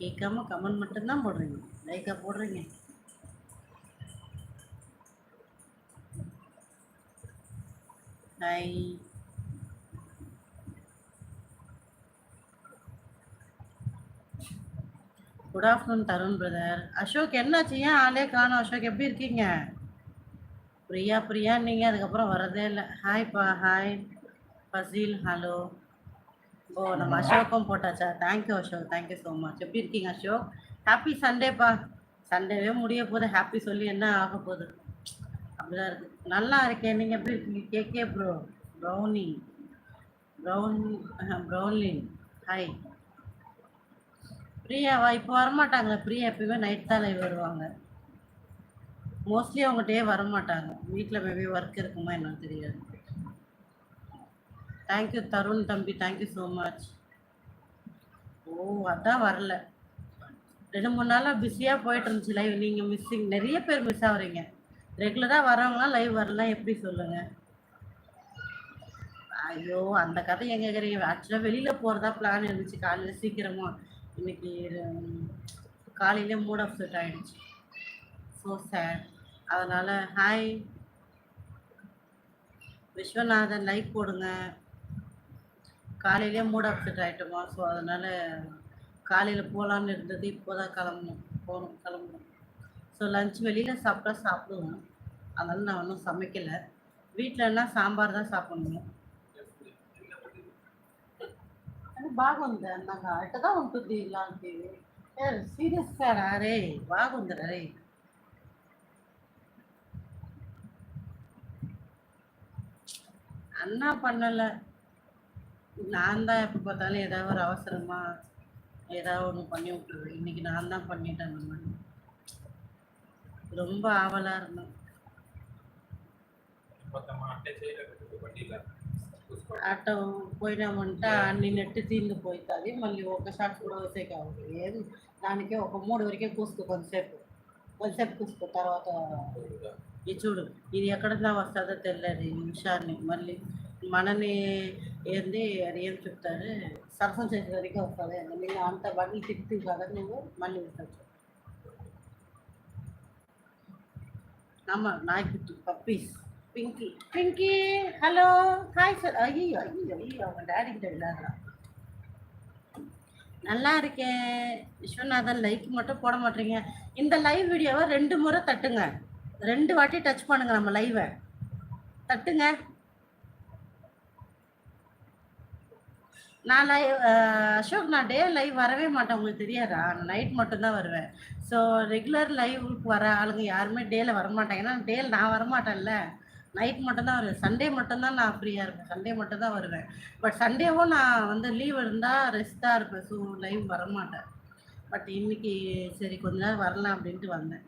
கேட்காம கமெண்ட் மட்டும்தான் போடுறீங்க. லைக்காக போடுறீங்க. Hi good afternoon Tarun brother Ashok என்னாச்சு? ஏன் ஆளே காணும்? அசோக் எப்படி இருக்கீங்க? பிரியா பிரியா நீங்கள் அதுக்கப்புறம் வரதே இல்லை. ஹாய்ப்பா ஹாய் ஃபசீல் ஹலோ ஓ நம்ம அசோக்கும் போட்டாச்சா? Thank you Ashok. Thank you so much எப்படி இருக்கீங்க அசோக்? ஹாப்பி சண்டேப்பா சண்டேவே முடிய போகுது. ஹாப்பி சொல்லி என்ன ஆக போகுது? அப்படிதான் இருக்கு. நல்லா இருக்கேன் நீங்கள் எப்படி இருக்கீங்க? கேகே ப்ரோ ப்ரௌனி ப்ரௌன் ப்ரௌன்லின் ஹாய் பிரியாவா இப்போ வரமாட்டாங்களே பிரியா எப்பயுமே நைட் தான் லைவ் வருவாங்க. மோஸ்ட்லி அவங்க டே வரமாட்டாங்க. வீட்டில் மேபி ஒர்க் இருக்குமா என்னன்னு தெரியாது. தேங்க்யூ தருண் தம்பி. தேங்க்யூ ஸோ மச் ஓ அதான் வரல. ரெண்டு மூணு நாளாக பிஸியாக போயிட்டு இருந்துச்சு லைவ் நீங்கள் மிஸ்ஸிங் நிறைய பேர் மிஸ் ஆகுறீங்க. ரெகுலராக வரவங்களாம் லைவ் வரலாம் எப்படி சொல்லுங்கள் ஐயோ அந்த கதை எங்கே கேட்குறீங்க ஆக்சுவலாக வெளியில் போகிறதா பிளான் இருந்துச்சு. காலையில் சீக்கிரமாக இன்னைக்கு காலையிலே மூட் ஆஃப் செட் ஆகிடுச்சு ஸோ சேட் அதனால் ஹாய் விஸ்வநாதன் லைக் போடுங்க. காலையிலே மூட் அப்செட் ஆகிட்டோமா ஸோ அதனால் காலையில் போகலான்னு இருந்தது. இப்போ தான் கிளம்பணும். போகணும் கிளம்பணும். ஸோ லஞ்ச் வெளியில் சாப்பிட்டா சாப்பிடுவோம். அதனால் நான் ஒன்றும் சமைக்கலை. வீட்டிலன்னா சாம்பார் தான் சாப்பிடணும். బాగుంది నాకు అట్టగా ఉంటుంది ఇలాంటివి సీరియస్గా రారే బాగుంది రే అన్నా పన్నల நான் தான் எப்போ பார்த்தாலும் ஏதாவது ஒரு அவசரமா ஏதாவது ஒன்று பண்ணி விட்டுருவேன் இன்னைக்கு நான் தான் பண்ணிட்டேன் அந்த மாதிரி ரொம்ப ஆவலா இருந்தேன் మొత్తం అంటే చేయలేదు వడ్డీలా చూసుకోండి అటు పోయినామంటే అన్ని నెట్ తీంది పోతుంది మళ్ళీ ఒక షాట్ కూడా వస్తే కావాలి ఏం దానికే ఒక మూడు వరకే కూసుకో కొంతసేపు కొంతసేపు కూసుకో తర్వాత ఇది చూడు ఇది ఎక్కడన్నా వస్తుందో తెలియదు ఈ నిమిషాన్ని మళ్ళీ మనని ఏంది అది ఏం చెప్తారు సరసం చేసే వరకే వస్తుంది నేను అంత బండ్లు తిప్పుతావు కదా నువ్వు మళ్ళీ వస్తావు ஆமாம் நாய்க்குட்டி puppies Pinky Pinky hello hi sir ஐயோ ஐயோ ஐயோ அவங்க டேடி கிட்ட விளையாடுறான் நல்லா இருக்கேன் விஸ்வநாதன் லைக் மட்டும் போட மாட்டீங்க இந்த லைவ் வீடியோவை ரெண்டு முறை தட்டுங்க ரெண்டு வாட்டி டச் பண்ணுங்க நம்ம லைவை தட்டுங்க நான் லைவ் அசோக் நான் டே லைவ் வரவே மாட்டேன் உங்களுக்கு தெரியாதா? நைட் மட்டும்தான் வருவேன். ஸோ ரெகுலர் லைவுக்கு வர ஆளுங்க யாருமே டேல வரமாட்டாங்க. ஏன்னா டேல நான் வரமாட்டேன்ல. நைட் மட்டும்தான் வருவேன். சண்டே மட்டும்தான் நான் ஃப்ரீயாக இருப்பேன். சண்டே மட்டும்தான் வருவேன். பட் சண்டேவும் நான் வந்து லீவ் இருந்தால் ரெஸ்ட்டாக இருப்பேன். ஸோ லைவ் வரமாட்டேன். பட் இன்னைக்கு சரி கொஞ்ச நேரம் வரலாம் அப்படின்ட்டு வந்தேன்.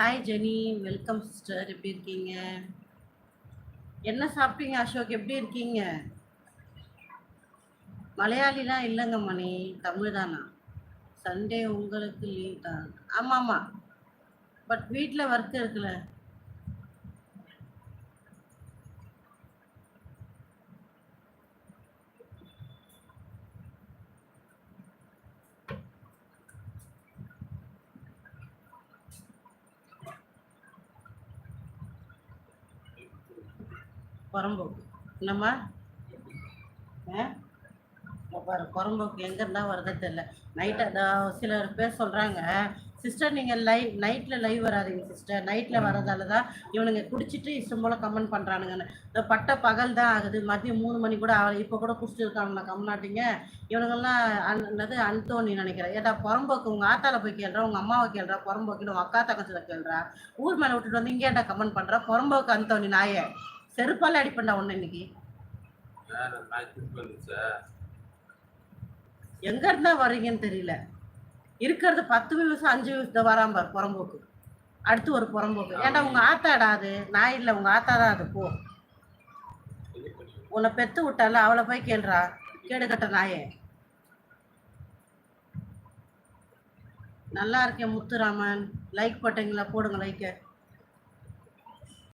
ஹாய் ஜெனி வெல்கம் சிஸ்டர் எப்படி இருக்கீங்க? என்ன சாப்பிட்டீங்க அசோக்? எப்படி இருக்கீங்க? மலையாளிலாம் இல்லைங்க மணி. தமிழ் தானா சண்டே உங்களுக்கு லீவ் தான். ஆமாம். ஆமாம் பட் வீட்டில் ஒர்க் இருக்குல்ல. புறம்போக்கு என்னம்மா? ஆ? பாரு புறம்போக்கு எங்கே இருந்தால் வரதே தெரில நைட்டு அதான் சிலர் பேர் சொல்கிறாங்க சிஸ்டர் நீங்கள் லைவ் நைட்டில் லைவ் வராதீங்க சிஸ்டர் நைட்டில் வரதால தான் இவனுங்க குடிச்சிட்டு இஷ்டம் போல் கமெண்ட் பண்ணுறானுங்கன்னு இந்த பட்ட பகல் தான் ஆகுது. மதியம் மூணு மணி கூட ஆகலை. இப்போ கூட குடிச்சிட்டு இருக்காங்களா கம்நாட்டிங்க? இவனுங்கெல்லாம் அன் என்னது அன்தோனி நினைக்கிறேன் ஏடா புறம்போக்கு உங்கள் ஆத்தால போய் கேள்றா உங்கள் அம்மாவை கேள்றா புறம்போக்கு உங்கள் அக்கா தங்கச்சியில் கேள்றா? ஊர் மேலே விட்டுட்டு வந்து இங்கே கமெண்ட் பண்ணுறா புறம்போக்கு அந்தோனி நாயை. செருப்பால் அடிப்பண்டா ஒன்று இன்னைக்கு? எங்க இருந்தா வர்றீங்கன்னு தெரியல. இருக்கிறது பத்து வியூஸ் அஞ்சு வியூஸ் வராம பாரு புறம்போக்கு. அடுத்து ஒரு புறம்போக்கு. ஏன்டா உங்க ஆத்தாடா அது? நான் இல்லை உங்க ஆத்தா தான் அது. போ. உன்னை பெத்து விட்டால அவளை போய் கேளுடா. கேடு கட்ட நாயே. நல்லா இருக்கேன் முத்துராமன். லைக் போட்டீங்களா? போடுங்க லைக்க